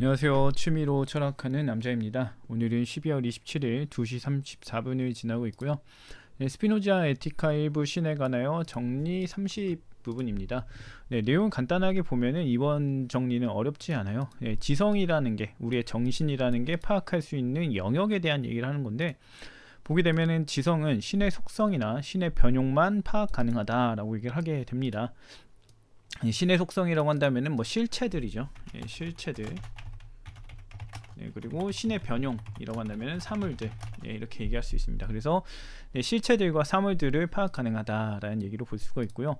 안녕하세요. 취미로 철학하는 남자입니다. 오늘은 12월 27일 2시 34분을 지나고 있고요. 네, 스피노자 에티카 일부 신에 관하여 정리 30 부분입니다. 네, 내용 간단하게 보면은 이번 정리는 어렵지 않아요. 네, 지성이라는 게 우리의 정신이라는 게 파악할 수 있는 영역에 대한 얘기를 하는 건데 보게 되면은 지성은 신의 속성이나 신의 변용만 파악 가능하다라고 얘기를 하게 됩니다. 신의 속성이라고 한다면은 뭐 실체들이죠. 예, 실체들. 네, 그리고 신의 변용이라고 한다면 사물들 네, 이렇게 얘기할 수 있습니다. 그래서 네, 실체들과 사물들을 파악 가능하다라는 얘기로 볼 수가 있고요.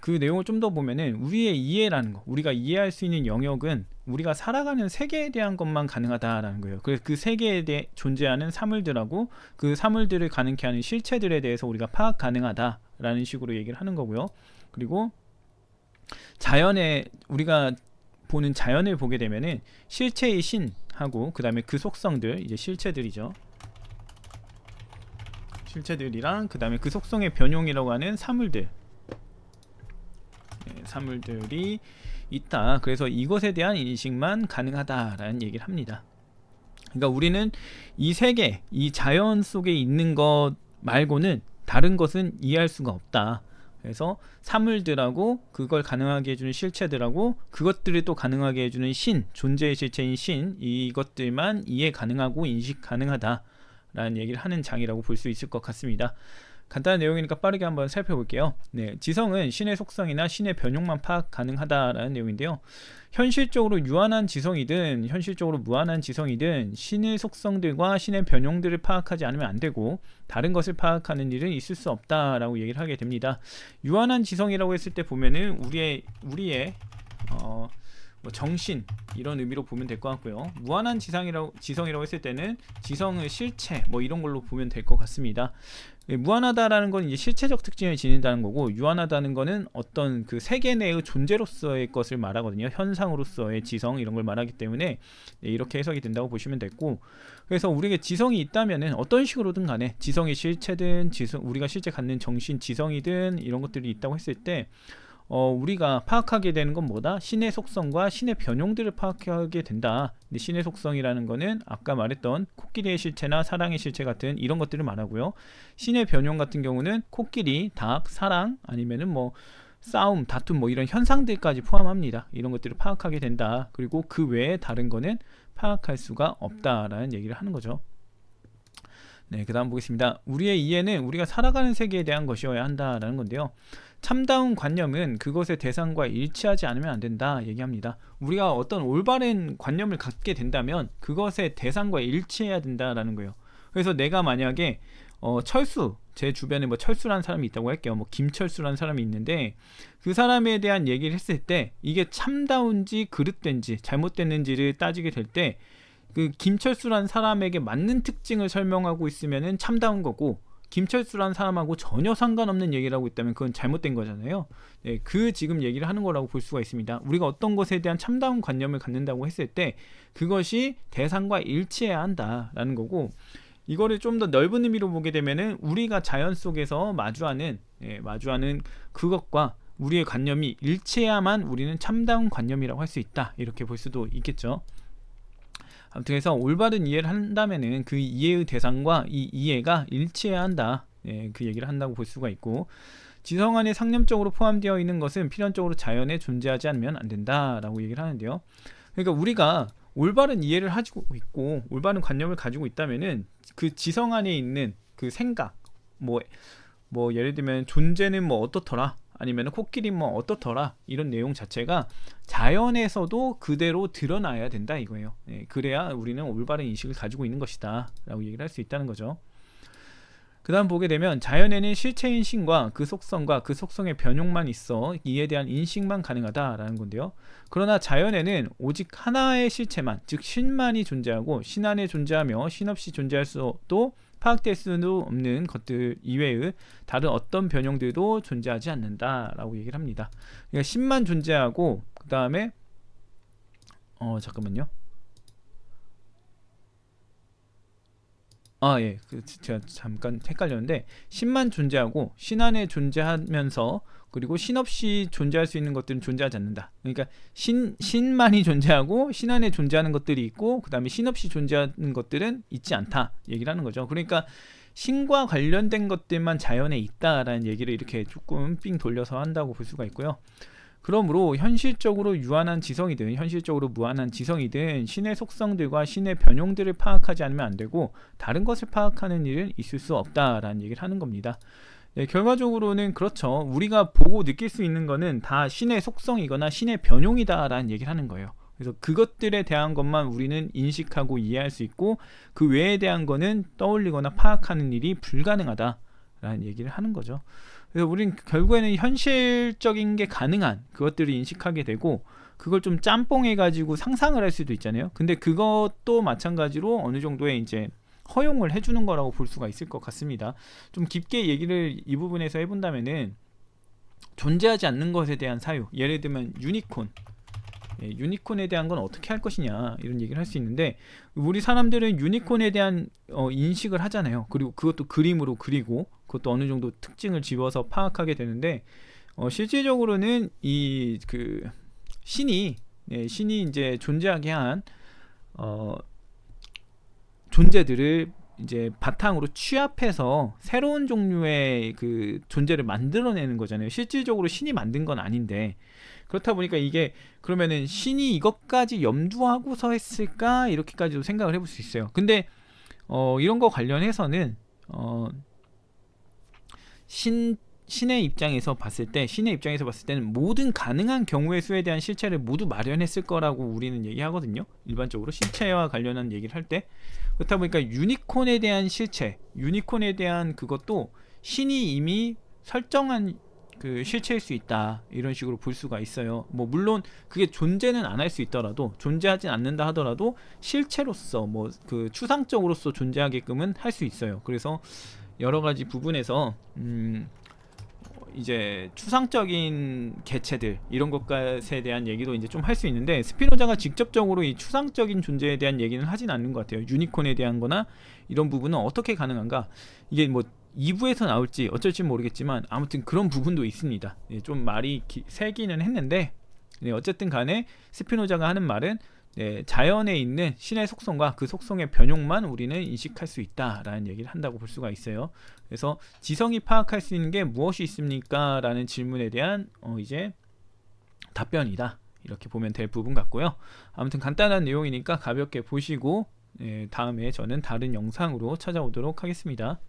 그 내용을 좀 더 보면은 우리의 이해라는 거, 우리가 이해할 수 있는 영역은 우리가 살아가는 세계에 대한 것만 가능하다라는 거예요. 그래서 그 세계에 대해 존재하는 사물들하고 그 사물들을 가능케 하는 실체들에 대해서 우리가 파악 가능하다라는 식으로 얘기를 하는 거고요. 그리고 자연에 우리가 보는 자연을 보게 되면은 실체의 신 하고 그 다음에 그 속성들 이제 실체들이죠. 실체들이랑 그 다음에 그 속성의 변용이라고 하는 사물들. 네, 사물들이 있다. 그래서 이것에 대한 인식만 가능하다라는 얘기를 합니다. 그러니까 우리는 이 세계 이 자연 속에 있는 것 말고는 다른 것은 이해할 수가 없다 그래서 사물들하고 그걸 가능하게 해주는 실체들하고 그것들을 또 가능하게 해주는 신, 존재의 실체인 신 이것들만 이해 가능하고 인식 가능하다라는 얘기를 하는 장이라고 볼 수 있을 것 같습니다. 간단한 내용이니까 빠르게 한번 살펴볼게요. 네, 지성은 신의 속성이나 신의 변용만 파악 가능하다라는 내용인데요. 현실적으로 유한한 지성이든 현실적으로 무한한 지성이든 신의 속성들과 신의 변용들을 파악하지 않으면 안 되고 다른 것을 파악하는 일은 있을 수 없다라고 얘기를 하게 됩니다. 유한한 지성이라고 했을 때 보면은 우리의 우리의 어, 뭐 정신 이런 의미로 보면 될 것 같고요. 무한한 지성이라고 지성이라고 했을 때는 지성의 실체 뭐 이런 걸로 보면 될 것 같습니다. 예, 무한하다라는 건 이제 실체적 특징을 지닌다는 거고 유한하다는 거는 어떤 그 세계 내의 존재로서의 것을 말하거든요. 현상으로서의 지성 이런 걸 말하기 때문에 네, 이렇게 해석이 된다고 보시면 됐고 그래서 우리에게 지성이 있다면은 어떤 식으로든 간에 지성의 실체든 지성 우리가 실제 갖는 정신 지성이든 이런 것들이 있다고 했을 때 어, 우리가 파악하게 되는 건 뭐다? 신의 속성과 신의 변용들을 파악하게 된다. 근데 신의 속성이라는 거는 아까 말했던 코끼리의 실체나 사랑의 실체 같은 이런 것들을 말하고요. 신의 변용 같은 경우는 코끼리, 닭, 사랑 아니면은 뭐 싸움, 다툼 뭐 이런 현상들까지 포함합니다. 이런 것들을 파악하게 된다. 그리고 그 외에 다른 거는 파악할 수가 없다라는 얘기를 하는 거죠. 네, 그 다음 보겠습니다. 우리의 이해는 우리가 살아가는 세계에 대한 것이어야 한다라는 건데요. 참다운 관념은 그것의 대상과 일치하지 않으면 안 된다 얘기합니다. 우리가 어떤 올바른 관념을 갖게 된다면 그것의 대상과 일치해야 된다라는 거예요. 그래서 내가 만약에 어, 철수 제 주변에 뭐 철수라는 사람이 있다고 할게요. 뭐 김철수라는 사람이 있는데 그 사람에 대한 얘기를 했을 때 이게 참다운지 그릇된지 잘못됐는지를 따지게 될 때 그 김철수라는 사람에게 맞는 특징을 설명하고 있으면은 참다운 거고 김철수라는 사람하고 전혀 상관없는 얘기를 하고 있다면 그건 잘못된 거잖아요. 네, 그 지금 얘기를 하는 거라고 볼 수가 있습니다. 우리가 어떤 것에 대한 참다운 관념을 갖는다고 했을 때 그것이 대상과 일치해야 한다라는 거고 이거를 좀 더 넓은 의미로 보게 되면은 우리가 자연 속에서 마주하는 예, 마주하는 그것과 우리의 관념이 일치해야만 우리는 참다운 관념이라고 할 수 있다 이렇게 볼 수도 있겠죠. 아무튼 그래서 올바른 이해를 한다면은 그 이해의 대상과 이 이해가 일치해야 한다. 예, 그 얘기를 한다고 볼 수가 있고 지성 안에 상념적으로 포함되어 있는 것은 필연적으로 자연에 존재하지 않으면 안 된다라고 얘기를 하는데요. 그러니까 우리가 올바른 이해를 가지고 있고 올바른 관념을 가지고 있다면은 그 지성 안에 있는 그 생각 뭐뭐 뭐 예를 들면 존재는 뭐 어떻더라 아니면 코끼리 뭐 어떻더라 이런 내용 자체가 자연에서도 그대로 드러나야 된다 이거예요. 예, 그래야 우리는 올바른 인식을 가지고 있는 것이다 라고 얘기를 할 수 있다는 거죠. 그 다음 보게 되면 자연에는 실체인 신과 그 속성과 그 속성의 변용만 있어 이에 대한 인식만 가능하다라는 건데요. 그러나 자연에는 오직 하나의 실체만, 즉 신만이 존재하고 신 안에 존재하며 신 없이 존재할 수도 파악될 수도 없는 것들 이외의 다른 어떤 변형들도 존재하지 않는다라고 얘기를 합니다. 그러니까 신만 존재하고 그 다음에 어 잠깐만요. 아 예, 그 제가 잠깐 헷갈렸는데 신만 존재하고 신 안에 존재하면서 그리고 신 없이 존재할 수 있는 것들은 존재하지 않는다. 그러니까 신 신만이 존재하고 신 안에 존재하는 것들이 있고 그다음에 신 없이 존재하는 것들은 있지 않다 얘기를 하는 거죠. 그러니까 신과 관련된 것들만 자연에 있다라는 얘기를 이렇게 조금 삥 돌려서 한다고 볼 수가 있고요. 그러므로 현실적으로 유한한 지성이든 현실적으로 무한한 지성이든 신의 속성들과 신의 변용들을 파악하지 않으면 안 되고 다른 것을 파악하는 일은 있을 수 없다라는 얘기를 하는 겁니다. 네, 결과적으로는 그렇죠. 우리가 보고 느낄 수 있는 거는 다 신의 속성이거나 신의 변용이다라는 얘기를 하는 거예요. 그래서 그것들에 대한 것만 우리는 인식하고 이해할 수 있고 그 외에 대한 거는 떠올리거나 파악하는 일이 불가능하다라는 얘기를 하는 거죠. 그래서 우리는 결국에는 현실적인 게 가능한 그것들을 인식하게 되고 그걸 좀 짬뽕해 가지고 상상을 할 수도 있잖아요. 근데 그것도 마찬가지로 어느 정도의 이제 허용을 해주는 거라고 볼 수가 있을 것 같습니다. 좀 깊게 얘기를 이 부분에서 해본다면은 존재하지 않는 것에 대한 사유, 예를 들면 유니콘, 예, 유니콘에 대한 건 어떻게 할 것이냐 이런 얘기를 할 수 있는데 우리 사람들은 유니콘에 대한 어, 인식을 하잖아요. 그리고 그것도 그림으로 그리고 그것도 어느 정도 특징을 집어서 파악하게 되는데 어, 실질적으로는 이 그 신이 예, 신이 이제 존재하게 한 어, 존재들을 이제 바탕으로 취합해서 새로운 종류의 그 존재를 만들어내는 거잖아요. 실질적으로 신이 만든 건 아닌데 그렇다 보니까 이게 그러면은 신이 이것까지 염두하고서 했을까 이렇게까지도 생각을 해볼 수 있어요. 근데 어, 이런 거 관련해서는 어, 신 신의 입장에서 봤을 때 신의 입장에서 봤을 때는 모든 가능한 경우의 수에 대한 실체를 모두 마련했을 거라고 우리는 얘기하거든요. 일반적으로 실체와 관련한 얘기를 할 때 그렇다 보니까 유니콘에 대한 실체, 유니콘에 대한 그것도 신이 이미 설정한 그 실체일 수 있다 이런 식으로 볼 수가 있어요. 뭐 물론 그게 존재는 안 할 수 있더라도 존재하진 않는다 하더라도 실체로서 뭐 그 추상적으로서 존재하게끔은 할 수 있어요. 그래서 여러 가지 부분에서 음 이제 추상적인 개체들 이런 것에 대한 얘기도 이제 좀 할 수 있는데 스피노자가 직접적으로 이 추상적인 존재에 대한 얘기는 하진 않는 것 같아요. 유니콘에 대한 거나 이런 부분은 어떻게 가능한가? 이게 뭐 2부에서 나올지 어쩔지 모르겠지만 아무튼 그런 부분도 있습니다. 예, 좀 말이 기, 세기는 했는데 네, 어쨌든 간에 스피노자가 하는 말은 네, 자연에 있는 신의 속성과 그 속성의 변용만 우리는 인식할 수 있다라는 얘기를 한다고 볼 수가 있어요. 그래서 지성이 파악할 수 있는 게 무엇이 있습니까? 라는 질문에 대한 어, 이제 답변이다. 이렇게 보면 될 부분 같고요. 아무튼 간단한 내용이니까 가볍게 보시고 예, 다음에 저는 다른 영상으로 찾아오도록 하겠습니다.